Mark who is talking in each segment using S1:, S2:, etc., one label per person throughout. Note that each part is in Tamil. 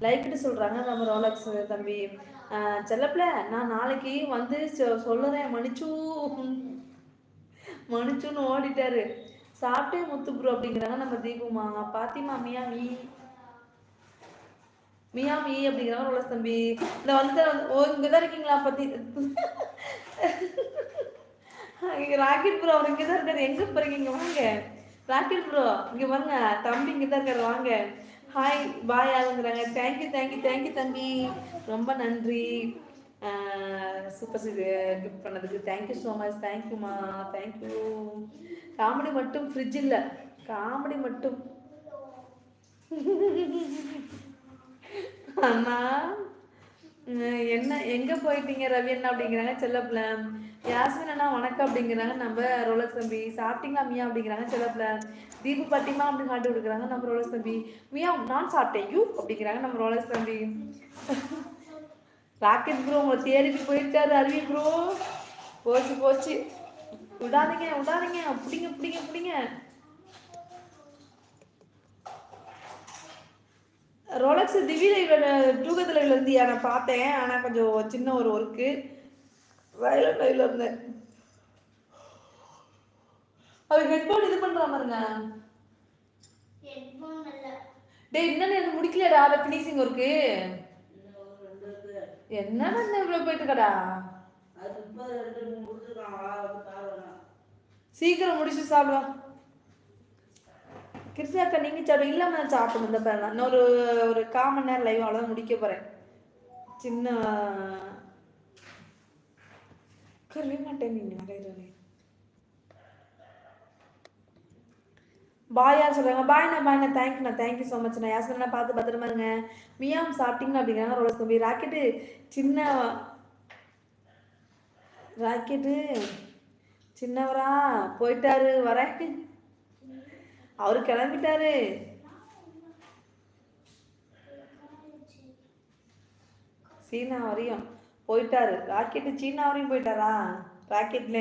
S1: லைக்கிட்டு சொல்கிறாங்க நம்ம ரோலக்ஸ் தம்பி. செல்லப்பில் நான் நாளைக்கு வந்து சொ- சொல்லுறேன் மன்னிச்சு. மன்னிச்சுன்னு ஓடிட்டாரு. சாப்பிட்டே முத்து ப்ரோ அப்படிங்கிறாங்க நம்ம தீபுமா. பாத்திமா மியா மீ. மியா மீ அப்படிங்கிறாங்க ரோலக்ஸ் தம்பி. இந்த வந்து ஓ இங்கே தான் இருக்கீங்களா பத்தி? ராக்கெட் ப்ரோ அவர் இங்கே தான் இருக்காரு. எங்கே போகிறீங்க இங்கே வாங்க. ராக்கெட் ப்ரோ இங்கே வாங்க தம்பி இங்கே தான் இருக்காரு வாங்க. Hi bye ஆகுங்கிறாங்க thank you thank you thank you தம்பி. ரொம்ப நன்றி. சூப்பர் கிஃப்ட் பண்ணதுக்கு. தேங்க்யூ ஸோ மச் தேங்க்யூமா தேங்க்யூ காமெடி மட்டும் ஃப்ரிட்ஜ் இல்லை. காமெடி மட்டும். அண்ணா. என்ன எங்க போயிட்டீங்க ரவி அண்ணா அப்படிங்கிறாங்க செல்லப்புல யாஸ்மின் அண்ணா வணக்கம் அப்படிங்கிறாங்க. நம்ம ரோலக்ஸ் தம்பி. சாப்பிட்டீங்களா மியா அப்படிங்கிறாங்க செல்லப்புல தீபு பட்டிமா அப்படின்னு காட்டி கொடுக்குறாங்க நம்ம ரோலக்ஸ் தம்பி. மியா நான் சாப்பிட்டேன். யூ அப்படிங்கிறாங்க நம்ம ரோலக்ஸ் தம்பி. ராக்கெட் ப்ரோ உங்களை தேடிட்டு போயிருக்காரு அருவி ப்ரோ போச்சு போச்சு. விடாதீங்க விடாதீங்க. பிடிங்க பிடிங்க பிடிங்க. ரோலக்ஸ் திவ்ய டூகத்தில் இருந்து நான் பார்த்தேன். ஆனால் கொஞ்சம் சின்ன ஒரு ஒர்க்கு சைலண்ட் லைவ்ல இருந்தேன். அவர் ஹெட்போன் இது பண்ற பாருங்க. டேய் என்னன்னு எனக்கு முடிக்கலடா அதை ஃபினிஷிங் ஒர்க்கு என்ன பண்ண இவ்வளோ போயிட்டு இருக்கடா சீக்கிரம் முடிச்சு சாப்பிடலாம் கிருஷ்ணா அக்கா நீங்க சாப்பிட இல்லாம நான் சாப்பிடணும். இந்த பாருங்க இன்னொரு ஒரு கால் மணி நேரம் லைவ் அவ்வளோதான் முடிக்க போறேன். சின்ன கருவே மாட்டேன் நீங்க வரையிறவே பாயா சொல்றாங்க? பாய்ண்ணா பாய்ண்ணா தேங்க்யூண்ணா தேங்க்யூ ஸோ மச்ண்ணா யாசனா பார்த்து பத்திரமா இருங்க. மியாம் சாப்பிட்டீங்களா அப்படிங்கிறாங்க ரோலஸ் தம்பி. ராக்கெட்டு சின்ன ராக்கெட்டு சின்னவரா போயிட்டாரு வரேன். அவரு கிளம்பிட்டாரு. சீனா வரையும் போயிட்டாரு. ராக்கெட்டு சீனா வரையும் போயிட்டாரா? ராக்கெட்ல.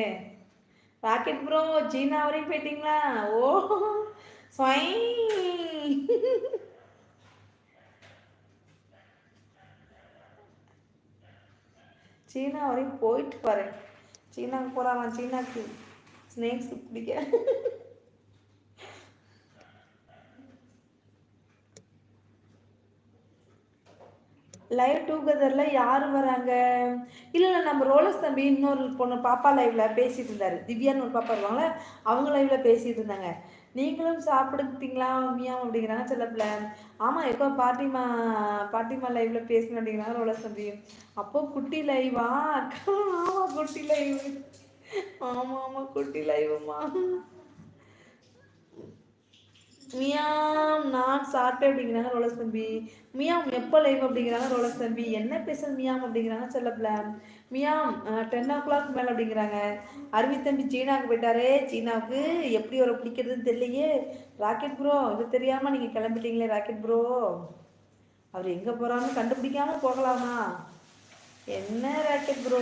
S1: ராக்கெட் ப்ரோ சீனா வரையும் போயிட்டீங்களா? ஓ ஸ்வை சீனா வரையும் போயிட்டு பாரு சீனாவுக்கு போறாராம் சீனாக்கு. ஸ்னேக்ஸ் பிடிக்க. லைவ் டூகெதரில் யார் வராங்க? இல்லை இல்லை நம்ம ரோலஸ் தம்பி இன்னொரு பொண்ணு பாப்பா லைவில் பேசிகிட்டு இருந்தார். திவ்யான்னு ஒரு பாப்பா இருப்பாங்களே அவங்க லைவில் பேசிகிட்டு இருந்தாங்க. நீங்களும் சாப்பிடுத்திங்களா மியாம் அப்படிங்கிறாங்க சில ஆமாம் எப்போ பாட்டிமா பாட்டிமா லைவில் பேசணும் அப்படிங்கிறாங்க ரோலஸ் தம்பி. அப்போது குட்டி லைவா அக்கா ஆமாம் குட்டி லைவ் ஆமாம் ஆமாம் குட்டி லைவுமா மியாம் நான் சாப்பிட்டேன் அப்படிங்கிறாங்க ரோலஸ் தம்பி மியாம் எப்போ லைவ் அப்படிங்கிறாங்க ரோலஸ் தம்பி என்ன பேச மியாம் அப்படிங்கிறாங்க செல்லப்பிள்ள மியாம் டென் ஓ கிளாக் மேலே அப்படிங்கிறாங்க. அருவி தம்பி சீனாவுக்கு போயிட்டாரே. சீனாவுக்கு எப்படி ஒரு பிடிக்கிறதுன்னு தெரியலையே. ராக்கெட் ப்ரோ இது தெரியாமல் நீங்கள் கிளம்பிட்டீங்களே ராக்கெட் ப்ரோ அவர் எங்கே போகிறான்னு கண்டுபிடிக்காமல் போகலாமா? என்ன ராக்கெட் ப்ரோ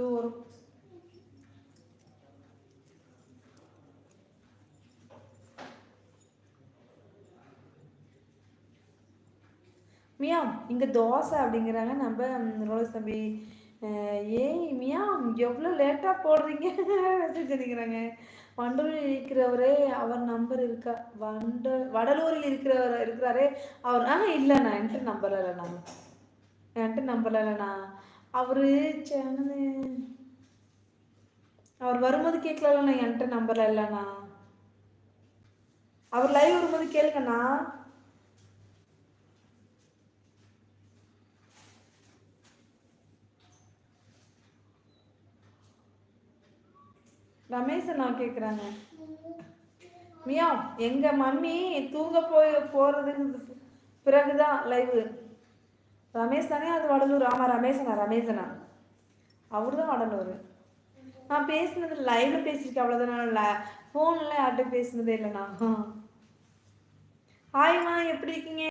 S1: டூ வரும் மியா இங்கே தோசை அப்படிங்கிறாங்க. நம்ம ம், ரோலஸ் தம்பி அஹ், ஏய் மியா எவ்வளோ லேட்டாக போடுறீங்க? மெசேஜ் அடிக்கிறாங்க. வண்டலூரில் இருக்கிறவரே அவர் நம்பர் இருக்கா? வண்ட வடலூரில் இருக்கிறவர் இருக்கிறாரே. அவர் ஆ இல்லைண்ணா என்கிட்ட நம்பர் இல்லைண்ணா. என்கிட்ட நம்பர் இல்லைண்ணா. அவர் அவர் வரும்போது கேட்கலண்ணா என்கிட்ட நம்பர் இல்லைண்ணா அவர் லைவ் வரும்போது கேளுங்கண்ணா. ரமேஷ் நான் கேட்குறாங்க மியா எங்க மம்மி தூங்க போய் போறதுக்கு பிறகுதான் லைவ் ரமேஷ் தானே? அது வடலூர். ஆமா ரமேஷனா ரமேஷனா. அவரு தான் வடலூர். நான் பேசினது லைவ்ல பேசியிருக்கேன் அவ்வளோதானே ஃபோனில் யார்கிட்ட பேசினதே இல்லைண்ணா ஹாய்மா எப்படி இருக்கீங்க?